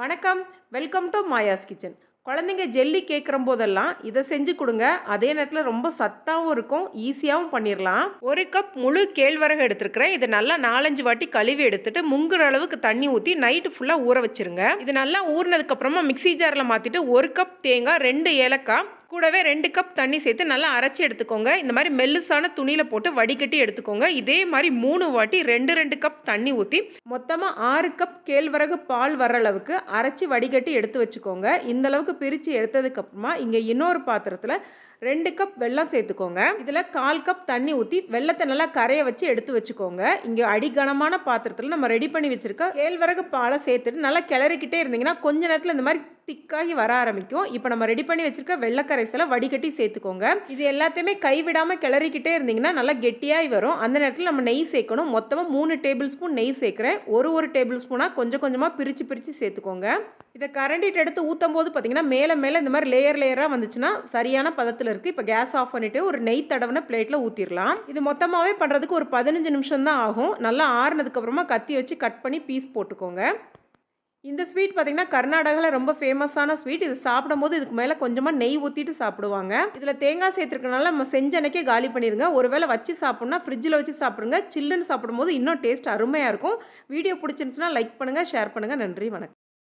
வணக்கம். Welcome to Maya's kitchen குழந்தைங்க jelly கேட்குற போதெல்லாம் இதை செஞ்சு கொடுங்க. அதே நேரத்தில் ரொம்ப சத்தாகவும் இருக்கும். ஈஸியாகவும் பண்ணிடலாம் ஒரு கப் முழு கேழ்வரகு எடுத்துருக்கிறேன். இதை நல்லா நாலஞ்சு வாட்டி கழுவி எடுத்துட்டு முங்குற அளவுக்கு தண்ணி ஊற்றி நைட்டு ஃபுல்லாக ஊற வச்சிருங்க. இது நல்லா ஊறினதுக்கப்புறமா மிக்ஸி ஜாரில் மாற்றிட்டு ஒரு கப் தேங்காய் ரெண்டு ஏலக்காய் கூடவே ரெண்டு கப் தண்ணி சேர்த்து நல்லா அரைச்சி எடுத்துக்கோங்க. இந்த மாதிரி மெல்லுசான துணியில் போட்டு வடிகட்டி எடுத்துக்கோங்க. இதே மாதிரி மூணு வாட்டி ரெண்டு ரெண்டு கப் தண்ணி ஊற்றி மொத்தமாக ஆறு கப் கேழ்வரகு பால் வர அளவுக்கு அரைச்சி வடிகட்டி எடுத்து வச்சுக்கோங்க. இந்த அளவுக்கு பிரித்து எடுத்ததுக்கப்புறமா இங்கே இன்னொரு பாத்திரத்தில் ரெண்டு கப் வெல்லம் சேர்த்துக்கோங்க. இதில் கால் கப் தண்ணி ஊற்றி வெள்ளத்தை நல்லா கரைய வச்சு எடுத்து வச்சுக்கோங்க. இங்கே அடிகனமான பாத்திரத்தில் நம்ம ரெடி பண்ணி வச்சுருக்க கேழ்வரகு பாலை சேர்த்துட்டு நல்லா கிளறிக்கிட்டே இருந்தீங்கன்னா கொஞ்ச நேரத்தில் இந்த மாதிரி திக்காகி வர ஆரம்பிக்கும். இப்போ நம்ம ரெடி பண்ணி வச்சுருக்க வெள்ளக்கரைசலை வடிகட்டி சேர்த்துக்கோங்க. இது எல்லாத்தையுமே கைவிடாமல் கிளறிக்கிட்டே இருந்தீங்கன்னா நல்லா கெட்டியாகி வரும். அந்த நேரத்தில் நம்ம நெய் சேர்க்கணும். மொத்தமாக மூணு டேபிள் ஸ்பூன் நெய் சேர்க்குறேன். ஒரு ஒரு டேபிள் ஸ்பூனாக கொஞ்சம் கொஞ்சமாக பிரித்து பிரித்து சேர்த்துக்கோங்க. இதை கரண்டிட்டு எடுத்து ஊற்றும் போது பார்த்தீங்கன்னா மேலே மேலே இந்த மாதிரி லேயர் லேயராக வந்துச்சுன்னா சரியான பதத்தில் இருக்குது இப்போ கேஸ் ஆஃப் பண்ணிவிட்டு ஒரு நெய் தடவின பிளேட்டில் ஊற்றிடலாம் இது மொத்தமாகவே பண்ணுறதுக்கு ஒரு பதினஞ்சு நிமிஷம் தான் ஆகும். நல்லா ஆறுனதுக்கப்புறமா கத்தி வச்சு கட் பண்ணி பீஸ் போட்டுக்கோங்க. இந்த ஸ்வீட் பார்த்திங்கன்னா கர்நாடகாவில் ரொம்ப ஃபேமஸான ஸ்வீட். இது சாப்பிடும்போது இதுக்கு மேலே கொஞ்சமாக நெய் ஊற்றிட்டு சாப்பிடுவாங்க. இதில் தேங்காய் சேர்த்துருக்கனால நம்ம செஞ்ச அன்னைக்கே காலி பண்ணிடுங்க ஒருவேளை வச்சு சாப்பிட்ணுன்னா ஃப்ரிட்ஜில் வச்சு சாப்பிடுங்க. சில்லுன்னு சாப்பிடும்போது இன்னும் டேஸ்ட் அருமையாக இருக்கும். வீடியோ பிடிச்சிருந்துச்சுன்னா லைக் பண்ணுங்கள் ஷேர் பண்ணுங்கள் நன்றி வணக்கம்.